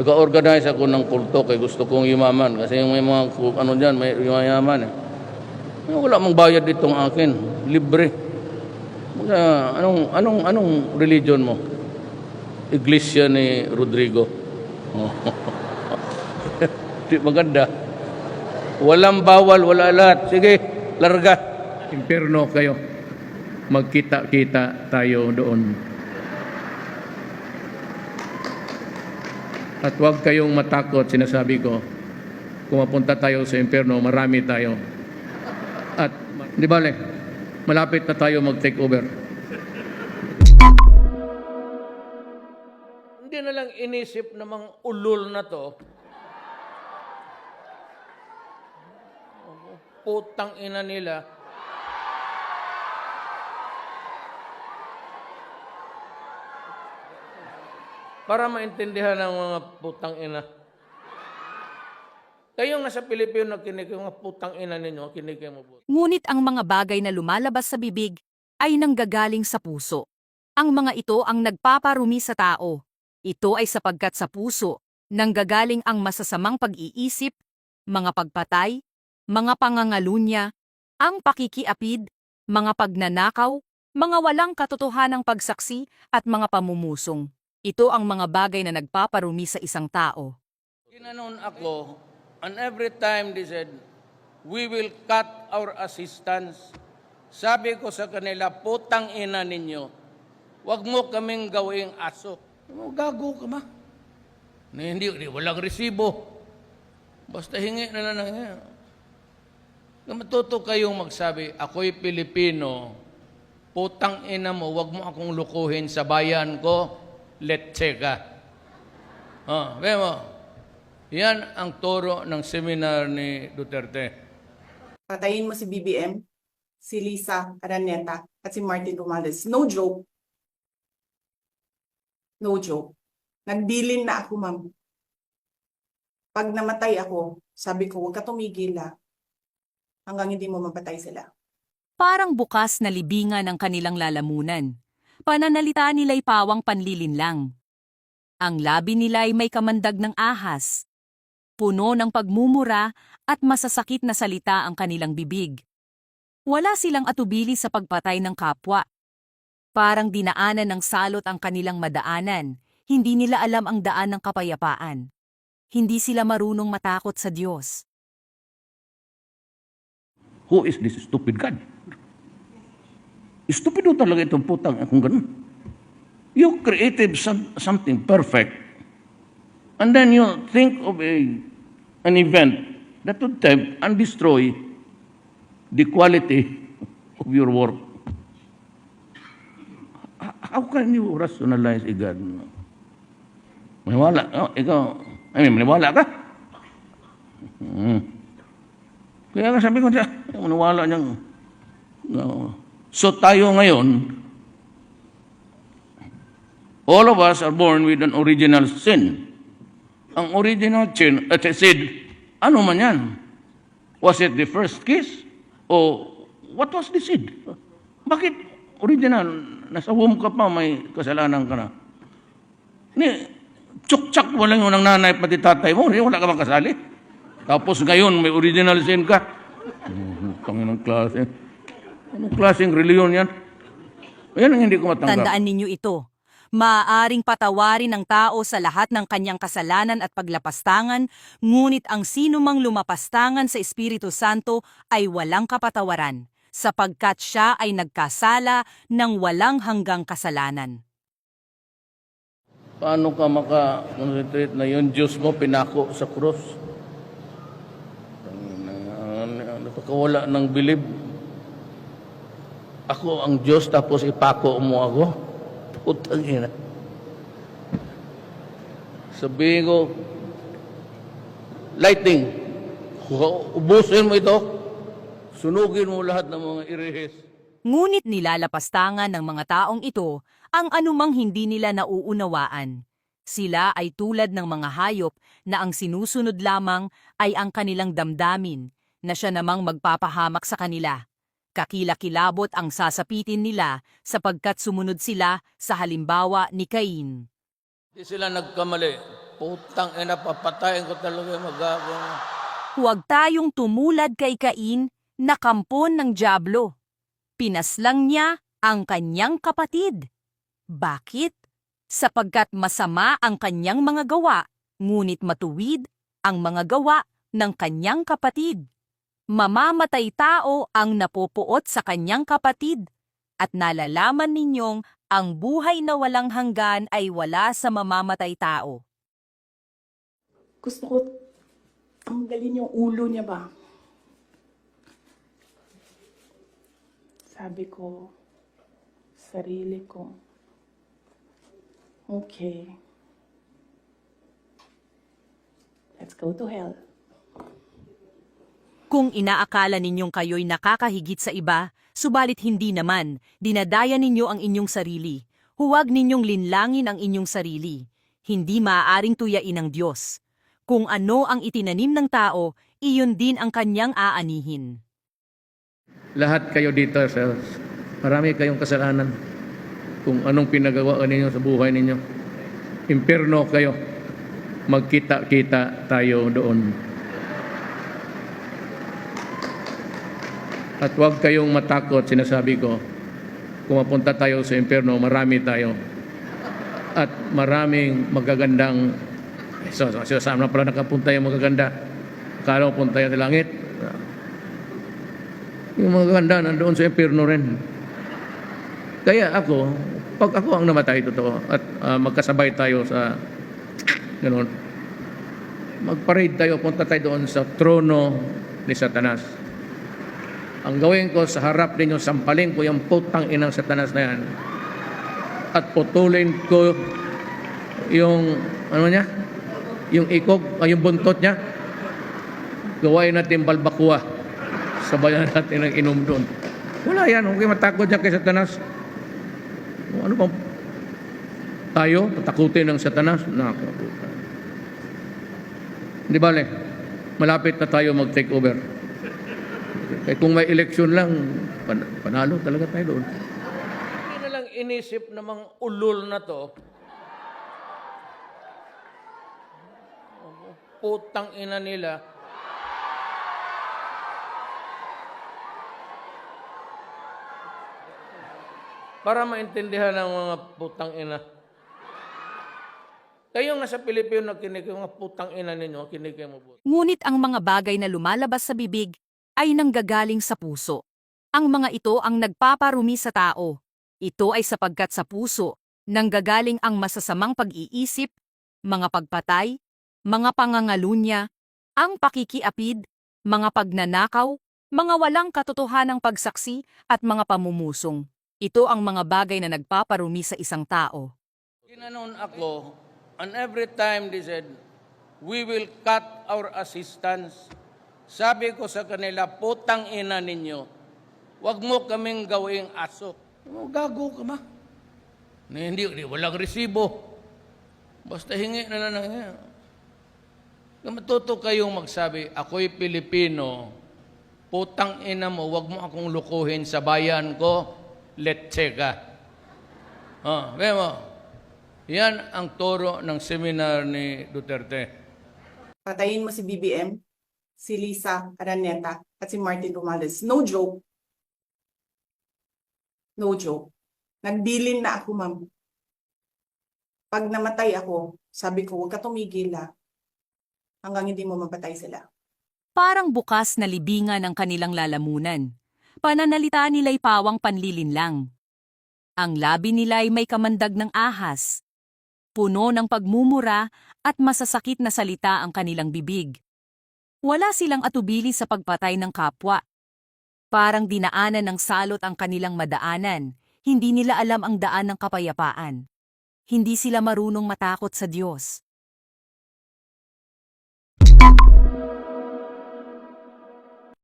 Nag-organize ako ng kulto kay gusto kong yumaman kasi may mga ano diyan, may yumayaman eh. Eh, Wala mang bayad ditong akin, libre. Mga, anong anong anong religion mo? Iglesia ni Rodrigo. Oh. Di maganda. Walang bawal, wala lahat. Sige, larga. Impierno kayo. Magkita-kita tayo doon. At huwag kayong matakot, sinasabi ko. Kung mapunta tayo sa impyerno, marami tayo. At, di bale, malapit na tayo mag-take over. Hindi na lang inisip ng mga ulol na to. Putang ina nila. Para maintindihan ng mga putang ina. Kayong nasa Pilipino yung mga putang ina ninyo, kinig mo po. Ngunit ang mga bagay na lumalabas sa bibig ay nanggagaling sa puso. Ang mga ito ang nagpaparumi sa tao. Ito ay sapagkat sa puso nanggagaling ang masasamang pag-iisip, mga pagpatay, mga pangangalunya, ang pakikiapid, mga pagnanakaw, mga walang katotohanang pagsaksi at mga pamumusong. Ito ang mga bagay na nagpaparumi sa isang tao. Ginanon ako, and every time they said, we will cut our assistance. Sabi ko sa kanila, putang ina ninyo, wag mo kaming gawing aso. Ano, gago ka ba? Na hindi, hindi, walang resibo. Basta hingi na lang ng hingi. Na matuto kayong magsabi, ako'y Pilipino, putang ina mo, wag mo akong lukuhin sa bayan ko, letse ka. Oh, be mo. Yan ang turo ng seminar ni Duterte. Patayin mo si BBM, si Lisa Araneta, at si Martin Romales. No joke. No joke. Nagbilin na ako, ma'am. Pag namatay ako, sabi ko, huwag ka tumigil ah. Hanggang hindi mo mapatay sila. Parang bukas na libingan ang kanilang lalamunan. Pananalita nila'y pawang panlilinlang. Ang labi nila'y may kamandag ng ahas. Puno ng pagmumura at masasakit na salita ang kanilang bibig. Wala silang atubili sa pagpatay ng kapwa. Parang dinaanan ng salot ang kanilang madaanan. Hindi nila alam ang daan ng kapayapaan. Hindi sila marunong matakot sa Diyos. Who is this stupid God? Stupido talaga itong putang kung ganun. You created some, something perfect. And then you think of a, an event that would tempt and destroy the quality of your work. How can you rationalize a God? Maniwala, oh, ikaw, I mean, maniwala ka? Hmm. Kaya nga sabi ko siya, maniwala niyang, no. So tayo ngayon, all of us are born with an original sin. Ang original sin, at sin, ano man yan? Was it the first kiss? O what was the sin? Bakit original? Nasa womb ka pa, may kasalanan ka na. Ni, tsuktsak mo lang yun ng nanay pati tatay mo, eh, wala ka bang kasali? Tapos ngayon, may original sin ka. Tanginang klase. Anong klaseng reliyon yan? Yan ang hindi ko matanggap. Tandaan ninyo ito. Maaaring patawarin ng tao sa lahat ng kanyang kasalanan at paglapastangan, ngunit ang sinumang lumapastangan sa Espiritu Santo ay walang kapatawaran, sapagkat siya ay nagkasala ng walang hanggang kasalanan. Paano ka maka-concentrate na yung Diyos mo pinako sa krus? Nakakawala ng bilib. Ako ang Diyos tapos ipako mo ako. Putang ina. Sabihin ko, lighting, ubusin mo ito, sunugin mo lahat ng mga irihis. Ngunit nilalapastangan ng mga taong ito ang anumang hindi nila nauunawaan. Sila ay tulad ng mga hayop na ang sinusunod lamang ay ang kanilang damdamin, na siya namang magpapahamak sa kanila. Kakilakilabot ang sasapitin nila sapagkat sumunod sila sa halimbawa ni Cain. Hindi sila nagkamali. Putang ina, papatayin ko talaga yung magago. Huwag tayong tumulad kay Cain na kampon ng Diablo. Pinaslang niya ang kanyang kapatid. Bakit? Sapagkat masama ang kanyang mga gawa, ngunit matuwid ang mga gawa ng kanyang kapatid. Mamamatay tao ang napupuot sa kanyang kapatid at nalalaman ninyong ang buhay na walang hanggan ay wala sa mamamatay tao. Gusto ko tanggalin yung ulo niya ba? Sabi ko, sarili ko, okay, let's go to hell. Kung inaakala ninyong kayo'y nakakahigit sa iba, subalit hindi naman, dinadaya ninyo ang inyong sarili. Huwag ninyong linlangin ang inyong sarili. Hindi maaaring tuyain ng Diyos. Kung ano ang itinanim ng tao, iyon din ang kanyang aanihin. Lahat kayo dito, sir. Marami kayong kasalanan. Kung anong pinagawa ninyo sa buhay ninyo. Impierno kayo. Magkita-kita tayo doon. At huwag kayong matakot, sinasabi ko. Kung mapunta tayo sa impierno, marami tayo. At maraming magagandang So, so, saan na pala nakapunta yung magaganda? Akala ko punta yan sa langit. Yung mga ganda nandoon sa impyerno rin. Kaya ako, pag ako ang namatay totoo at ah, magkasabay tayo sa ganun, magparade tayo, punta tayo doon sa trono ni Satanas. Ang gawin ko sa harap ninyo, sampalin ko yung putang inang Satanas na yan at putulin ko yung ano niya? Yung ikog, ay yung buntot niya. Gawain natin balbakwa. Sabayan natin ng inom doon. Wala yan. Huwag kayo matakot dyan kay Satanas. Ano bang tayo, patakutin ng Satanas? Nako. Di bale, malapit na tayo mag-take over. Kaya kung may eleksyon lang, pan- panalo talaga tayo doon. Hindi na lang inisip ng mga ulol na to, putang ina nila. Para maintindihan ng mga putang ina. Kayo nga sa Pilipino yung mga putang ina ninyo, kinig kayo mabuti. Ngunit ang mga bagay na lumalabas sa bibig ay nanggagaling sa puso. Ang mga ito ang nagpaparumi sa tao. Ito ay sapagkat sa puso nanggagaling ang masasamang pag-iisip, mga pagpatay, mga pangangalunya, ang pakikiapid, mga pagnanakaw, mga walang katotohanang pagsaksi at mga pamumusong. Ito ang mga bagay na nagpaparumi sa isang tao. Ginanon ako, and every time they said, we will cut our assistance. Sabi ko sa kanila, putang ina ninyo, wag mo kaming gawing aso. Oh, gago ka ba? Na hindi, hindi, walang resibo. Basta hingi na lang ng Kung matuto kayong magsabi, ako'y Pilipino, putang ina mo, wag mo akong lukuhin sa bayan ko, letse ka. Oh, mo. Yan ang turo ng seminar ni Duterte. Patayin mo si BBM, si Lisa Araneta, at si Martin Romales. No joke. No joke. Nagbilin na ako, ma'am. Pag namatay ako, sabi ko, huwag ka tumigil ah. Hanggang hindi mo mapatay sila. Parang bukas na libingan ang kanilang lalamunan. Pananalita nila'y pawang panlilinlang. Ang labi nila'y may kamandag ng ahas. Puno ng pagmumura at masasakit na salita ang kanilang bibig. Wala silang atubili sa pagpatay ng kapwa. Parang dinaanan ng salot ang kanilang madaanan. Hindi nila alam ang daan ng kapayapaan. Hindi sila marunong matakot sa Diyos.